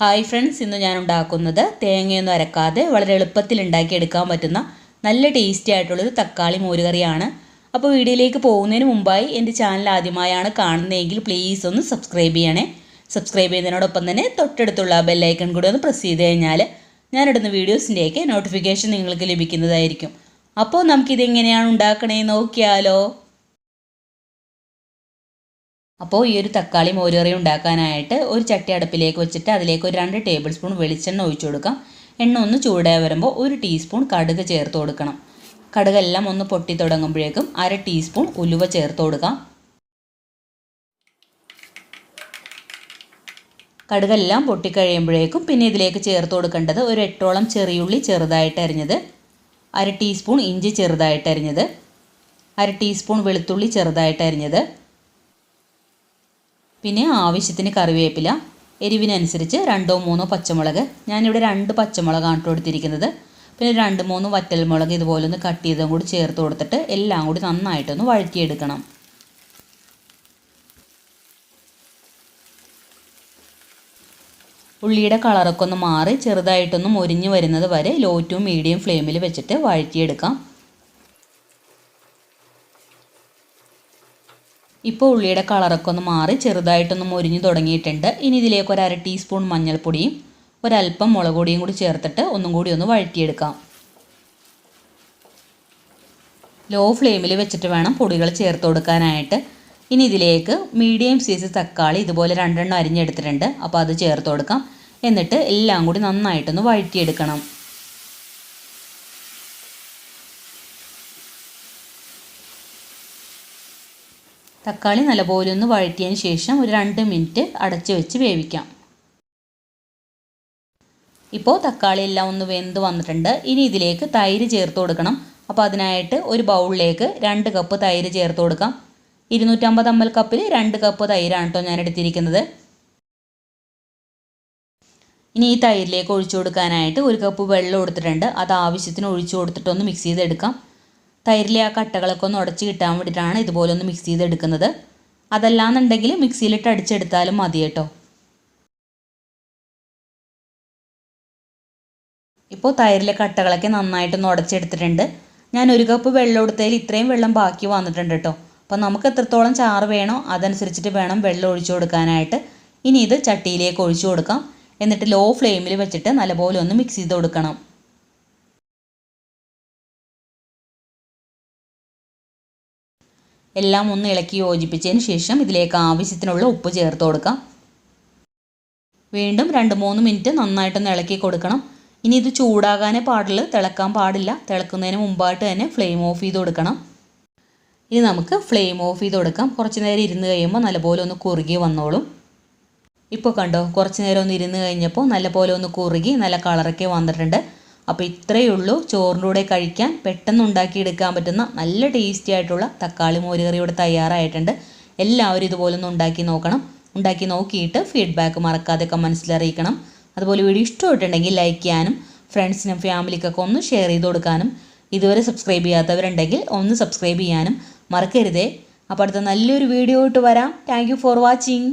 Hi friends ഇന്ന് ഞാൻ ഉണ്ടാക്കുന്നത് തേങ്ങയൊന്നും അരക്കാതെ വളരെ എളുപ്പത്തിൽ ഉണ്ടാക്കിയെടുക്കാൻ പറ്റുന്ന നല്ല ടേസ്റ്റി ആയിട്ടുള്ളൊരു തക്കാളി മോരുകറിയാണ്. അപ്പോൾ വീഡിയോയിലേക്ക് പോകുന്നതിന് മുമ്പായി എന്റെ ചാനൽ ആദ്യമായാണ് കാണുന്നതെങ്കിൽ പ്ലീസ് ഒന്ന് സബ്സ്ക്രൈബ് ചെയ്യണേ. സബ്സ്ക്രൈബ് ചെയ്യുന്നതിനോടൊപ്പം തന്നെ തൊട്ടടുത്തുള്ള ബെല്ലൈക്കൺ കൂടി ഒന്ന് പ്രസ് ചെയ്ത് കഴിഞ്ഞാൽ ഞാനിടുന്ന വീഡിയോസിന്റെയൊക്കെ നോട്ടിഫിക്കേഷൻ നിങ്ങൾക്ക് ലഭിക്കുന്നതായിരിക്കും. അപ്പോൾ നമുക്കിതെങ്ങനെയാണ് ഉണ്ടാക്കണേ നോക്കിയാലോ. അപ്പോൾ ഈ ഒരു തക്കാളി മോരുകറി ഉണ്ടാക്കാനായിട്ട് ഒരു ചട്ടി അടുപ്പിലേക്ക് വെച്ചിട്ട് അതിലേക്ക് ഒരു രണ്ട് ടേബിൾ സ്പൂൺ വെളിച്ചെണ്ണ ഒഴിച്ചു കൊടുക്കാം. എണ്ണ ഒന്ന് ചൂടായി വരുമ്പോൾ ഒരു ടീസ്പൂൺ കടുക് ചേർത്ത് കൊടുക്കണം. കടുകെല്ലാം ഒന്ന് പൊട്ടി തുടങ്ങുമ്പോഴേക്കും അര ടീസ്പൂൺ ഉലുവ ചേർത്ത് കൊടുക്കാം. കടുകെല്ലാം പൊട്ടിക്കഴിയുമ്പോഴേക്കും പിന്നെ ഇതിലേക്ക് ചേർത്ത് കൊടുക്കേണ്ടത് ഒരു എട്ടോളം ചെറിയുള്ളി ചെറുതായിട്ട് അരിഞ്ഞത് അര ടീസ്പൂൺ ഇഞ്ചി ചെറുതായിട്ട് അരിഞ്ഞത് അര ടീസ്പൂൺ വെളുത്തുള്ളി ചെറുതായിട്ട് അരിഞ്ഞത് പിന്നെ ആവശ്യത്തിന് കറിവേപ്പില എരിവിനനുസരിച്ച് രണ്ടോ മൂന്നോ പച്ചമുളക്. ഞാനിവിടെ രണ്ട് പച്ചമുളകാണ് ഇട്ട് കൊടുത്തിരിക്കുന്നത് പിന്നെ രണ്ട് മൂന്ന് വറ്റൽമുളക് ഇതുപോലെ ഒന്ന് കട്ട് ചെയ്തും കൂടി ചേർത്ത് കൊടുത്തിട്ട് എല്ലാം കൂടി നന്നായിട്ടൊന്ന് വഴറ്റിയെടുക്കണം. ഉള്ളിയുടെ കളറൊക്കെ ഒന്ന് മാറി ചെറുതായിട്ടൊന്ന് മൊരിഞ്ഞ് വരുന്നത് വരെ ലോ ടു മീഡിയം ഫ്ലെയിമിൽ വെച്ചിട്ട് വഴറ്റിയെടുക്കാം. ഇപ്പോൾ ഉള്ളിയുടെ കളറൊക്കെ ഒന്ന് മാറി ചെറുതായിട്ടൊന്ന് മൊരിഞ്ഞു തുടങ്ങിയിട്ടുണ്ട്. ഇനി ഇതിലേക്ക് ഒരു അര ടീസ്പൂൺ മഞ്ഞൾപ്പൊടിയും ഒരല്പം മുളക് പൊടിയും കൂടി ചേർത്തിട്ട് ഒന്നും കൂടി ഒന്ന് വഴറ്റിയെടുക്കാം. ലോ ഫ്ലെയിമിൽ വെച്ചിട്ട് വേണം പൊടികൾ ചേർത്ത് കൊടുക്കാനായിട്ട്. ഇനി ഇതിലേക്ക് മീഡിയം സൈസ് തക്കാളി ഇതുപോലെ രണ്ടെണ്ണം അരിഞ്ഞെടുത്തിട്ടുണ്ട്. അപ്പോൾ അത് ചേർത്ത് കൊടുക്കാം. എന്നിട്ട് എല്ലാം കൂടി നന്നായിട്ടൊന്ന് വഴറ്റിയെടുക്കണം. തക്കാളി നല്ലപോലെ ഒന്ന് വഴറ്റിയതിന് ശേഷം ഒരു രണ്ട് മിനിറ്റ് അടച്ചു വെച്ച് വേവിക്കാം. ഇപ്പോൾ തക്കാളി എല്ലാം ഒന്ന് വെന്ത് വന്നിട്ടുണ്ട്. ഇനി ഇതിലേക്ക് തൈര് ചേർത്ത് കൊടുക്കണം. അപ്പോൾ അതിനായിട്ട് ഒരു ബൗളിലേക്ക് രണ്ട് കപ്പ് തൈര് ചേർത്ത് കൊടുക്കാം. ഇരുന്നൂറ്റമ്പത് എം കപ്പിൽ രണ്ട് കപ്പ് തൈരാണ് കേട്ടോ ഞാൻ എടുത്തിരിക്കുന്നത്. ഇനി ഈ തൈരിലേക്ക് ഒഴിച്ചു കൊടുക്കാനായിട്ട് ഒരു കപ്പ് വെള്ളം എടുത്തിട്ടുണ്ട്. അത് ആവശ്യത്തിന് ഒഴിച്ചു കൊടുത്തിട്ടൊന്ന് മിക്സ് ചെയ്തെടുക്കാം. തൈരിലെ ആ കട്ടകളൊക്കെ ഒന്ന് ഉടച്ച് കിട്ടാൻ വേണ്ടിയിട്ടാണ് ഇതുപോലെ ഒന്ന് മിക്സ് ചെയ്തെടുക്കുന്നത്. അതല്ലാന്നുണ്ടെങ്കിൽ മിക്സിയിലിട്ട് അടിച്ചെടുത്താലും മതി കേട്ടോ. ഇപ്പോൾ തൈരിലെ കട്ടകളൊക്കെ നന്നായിട്ട് നന്നായിട്ടൊന്ന് ഉടച്ചെടുത്തിട്ടുണ്ട്. ഞാൻ ഒരു കപ്പ് വെള്ളം എടുത്തതിൽ ഇത്രയും വെള്ളം ബാക്കി വന്നിട്ടുണ്ട് കേട്ടോ. അപ്പോൾ നമുക്ക് എത്രത്തോളം ചാറ് വേണോ അതനുസരിച്ചിട്ട് വേണം വെള്ളം ഒഴിച്ചു കൊടുക്കാനായിട്ട്. ഇനി ഇത് ചട്ടിയിലേക്ക് ഒഴിച്ചു കൊടുക്കാം. എന്നിട്ട് ലോ ഫ്ലെയിമിൽ വെച്ചിട്ട് നല്ലപോലെ ഒന്ന് മിക്സ് ചെയ്ത് കൊടുക്കണം. എല്ലാം ഒന്ന് ഇളക്കി യോജിപ്പിച്ചതിന് ശേഷം ഇതിലേക്ക് ആവശ്യത്തിനുള്ള ഉപ്പ് ചേർത്ത് കൊടുക്കാം. വീണ്ടും രണ്ട് മൂന്ന് മിനിറ്റ് നന്നായിട്ടൊന്ന് ഇളക്കി കൊടുക്കണം. ഇനി ഇത് ചൂടാകാനേ പാടില്ല തിളക്കാൻ പാടില്ല. തിളക്കുന്നതിന് മുമ്പായിട്ട് തന്നെ ഫ്ലെയിം ഓഫ് ചെയ്ത് കൊടുക്കണം. ഇനി നമുക്ക് ഫ്ലെയിം ഓഫ് ചെയ്ത് കൊടുക്കാം. കുറച്ച് നേരം ഇരുന്ന് കഴിയുമ്പോൾ നല്ലപോലെ ഒന്ന് കുറുകി വന്നോളും. ഇപ്പോൾ കണ്ടോ കുറച്ച് നേരം ഒന്ന് ഇരുന്ന് കഴിഞ്ഞപ്പോൾ നല്ലപോലെ ഒന്ന് കുറുകി നല്ല കളറൊക്കെ വന്നിട്ടുണ്ട്. അപ്പോൾ ഇത്രയേ ഉള്ളൂ. ചോറിന്റെ കൂടെ കഴിക്കാൻ പെട്ടെന്ന് ഉണ്ടാക്കിയെടുക്കാൻ പറ്റുന്ന നല്ല ടേസ്റ്റി ആയിട്ടുള്ള തക്കാളി മോരുകറി ഇവിടെ തയ്യാറായിട്ടുണ്ട്. എല്ലാവരും ഇതുപോലെ ഒന്ന് ഉണ്ടാക്കി നോക്കണം. ഉണ്ടാക്കി നോക്കിയിട്ട് ഫീഡ്ബാക്ക് മറക്കാതെ കമൻസിൽ അറിയിക്കണം. അതുപോലെ വീഡിയോ ഇഷ്ടമായിട്ടുണ്ടെങ്കിൽ ലൈക്ക് ചെയ്യാനും ഫ്രണ്ട്സിനും ഫാമിലിക്കൊക്കെ ഒന്ന് ഷെയർ ചെയ്ത് കൊടുക്കാനും ഇതുവരെ സബ്സ്ക്രൈബ് ചെയ്യാത്തവരുണ്ടെങ്കിൽ ഒന്ന് സബ്സ്ക്രൈബ് ചെയ്യാനും മറക്കരുതേ. അപ്പോൾ അടുത്ത നല്ലൊരു വീഡിയോ ഇട്ട് വരാം. Thank for watching